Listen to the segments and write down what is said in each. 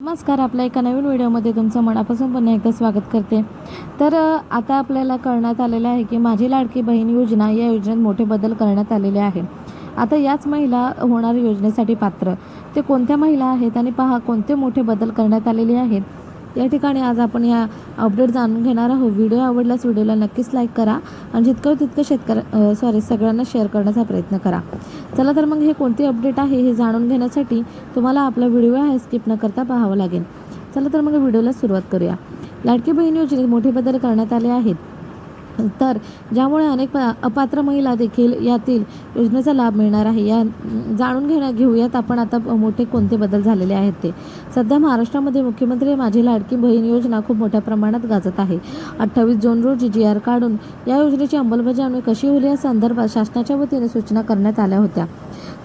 नमस्कार आपल्या एका नवीन व्हिडिओमध्ये तुमचं मनापासून पुन्हा एकदा स्वागत करते. तर आता आपल्याला कळण्यात आलेलं आहे की माझी लाडकी बहीण योजना या योजनेत मोठे बदल करण्यात आलेले आहे. आता याच महिला होणार योजनेसाठी पात्र. ते कोणत्या महिला आहेत आणि पहा कोणते मोठे बदल करण्यात आलेले आहेत? या ठिकाणी आज आपण या अपडेट जाणून घेणार आहोत. व्हिडिओ आवडल्यास व्हिडिओला नक्कीच लाईक करा आणि जितकं तितकं शेतकऱ्या सॉरी सगळ्यांना शेअर करण्याचा प्रयत्न करा. चला तर मग हे कोणते अपडेट आहे हे जाणून घेण्यासाठी तुम्हाला आपला व्हिडिओ आहे स्किप न करता पाहावं लागेल. चला तर मग व्हिडिओला सुरुवात करूया. लाडकी बहीण योजनेत मोठे बदल करण्यात आले आहेत. तर ज्यामुळे अनेक प- अपात्र महिला देखील यातील योजनेचा लाभ मिळणार आहे. या जाणून घेण्या घेऊयात आपण आता मोठे कोणते बदल झालेले आहेत ते. सध्या महाराष्ट्रामध्ये मुख्यमंत्री माझी लाडकी बहीण योजना खूप मोठ्या प्रमाणात गाजत आहे. अठ्ठावीस जून रोजी जी आर काढून या योजनेची अंमलबजावणी कशी होईल या संदर्भात शासनाच्या वतीने सूचना करण्यात आल्या होत्या.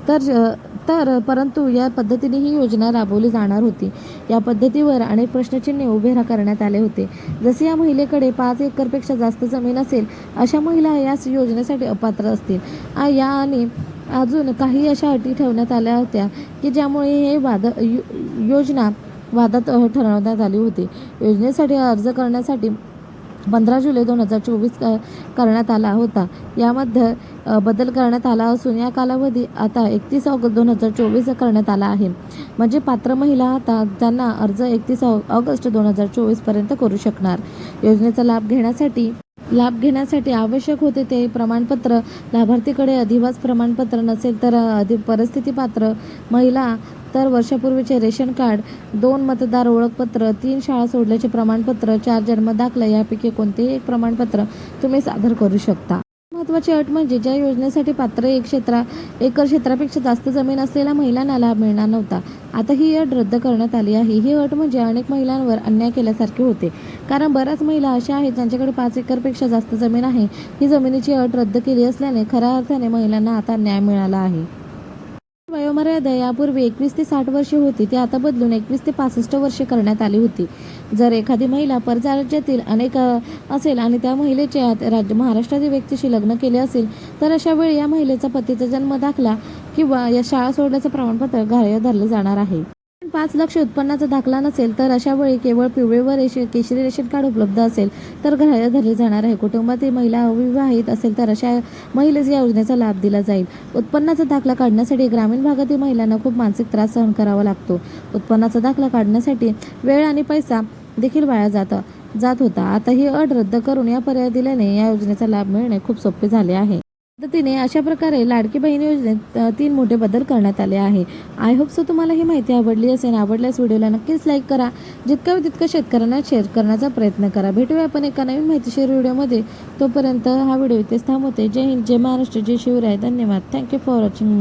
तर तर परंतु या पद्धतीने ही योजना राबवली जाणार होती. या पद्धतीवर अनेक प्रश्नचिन्हे उभे रा- करण्यात आले होते. जसे या महिलेकडे पाच एकरपेक्षा जास्त जमीन असेल अशा महिला या योजनेसाठी अपात्र असतील. या आणि अजून काही अशा अटी ठेवण्यात आल्या होत्या की ज्यामुळे हे वाद यो- योजना वादात ठरवण्यात आली होती. योजनेसाठी अर्ज करण्यासाठी पंधरा जुलै दोन हजार चोवीस करण्यात आला होता. यामध्ये बदल करण्यात आला असून या कालावधी आता एकतीस ऑगस्ट दोन हजार चोवीस करण्यात आला आहे. म्हणजे पात्र महिला आता त्यांना अर्ज एकतीस ऑगस्ट दोन हजार चोवीसपर्यंत करू शकणार. योजनेचा लाभ घेण्यासाठी लाभ घेण्यासाठी आवश्यक होते ते प्रमाणपत्र. लाभार्थीकडे अधिवास प्रमाणपत्र नसेल तर अधि परिस्थिती पात्र. महिला तर वर्षापूर्वीचे रेशन कार्ड दोन मतदार ओळखपत्र तीन शाळा सोडल्याचे प्रमाणपत्र चार जन्मदाखला यापैकी कोणतेही एक प्रमाणपत्र तुम्ही सादर करू शकता. महत्त्वाची अट म्हणजे ज्या योजनेसाठी पात्र एक क्षेत्रा एकर क्षेत्रापेक्षा जास्त जमीन असलेल्या महिलांना लाभ मिळणार नव्हता. आता ही अट रद्द करण्यात आली आहे. ही अट म्हणजे अनेक महिलांवर अन्याय केल्यासारखे होते. कारण बऱ्याच महिला अशा आहेत ज्यांच्याकडे पाच एकरपेक्षा जास्त जमीन आहे. ही जमिनीची अट रद्द केली असल्याने खऱ्या अर्थाने महिलांना आता न्याय मिळाला आहे. वयोमर्यादा यापूर्वी एकवीस ते साठ वर्षे होती. ती आता बदलून एकवीस ते पासष्ट वर्षे करण्यात आली होती. जर एखादी महिला परराज्यातील अनेक असेल आणि त्या महिलेचे राज्य महाराष्ट्रातील व्यक्तीशी लग्न केले असेल तर अशा वेळी या महिलेचा पतीचा जन्म दाखला किंवा या शाळा सोडल्याचं प्रमाणपत्र ग्राह्य धरलं जाणार आहे. पाच लक्ष उत्पन्नाचा दाखला नसेल तर अशा वेळी केवळ पिवळे व रेशन केशरी रेशन कार्ड उपलब्ध असेल तर ग्राह्य धरले जाणार आहे. कुटुंबातील महिला अविवाहित असेल तर अशा महिलेस या योजनेचा लाभ दिला जाईल. उत्पन्नाचा दाखला काढण्यासाठी ग्रामीण भागातील महिलांना खूप मानसिक त्रास सहन करावा लागतो. उत्पन्नाचा दाखला काढण्यासाठी वेळ आणि पैसा देखील वाया जातं जात होता. आता ही अट रद्द करून या पर्याय दिल्याने या योजनेचा लाभ मिळणे खूप सोपे झाले आहे. पद्धतीने अशा प्रकारे लाडकी बहीण योजनेत तीन मोठे बदल करण्यात आले आहे. आय होप सो तुम्हाला ही माहिती आवडली असेल. आवडल्यास व्हिडिओला नक्कीच लाईक करा. जितका होईल तितकं शेतकऱ्यांना शेअर करण्याचा प्रयत्न करा. भेटूया आपण एका नवीन माहितीशीर व्हिडिओमध्ये. तोपर्यंत हा व्हिडिओ इथेच थांबवते. जय हिंद जय महाराष्ट्र जय शिवराय. धन्यवाद. Thank you for watching me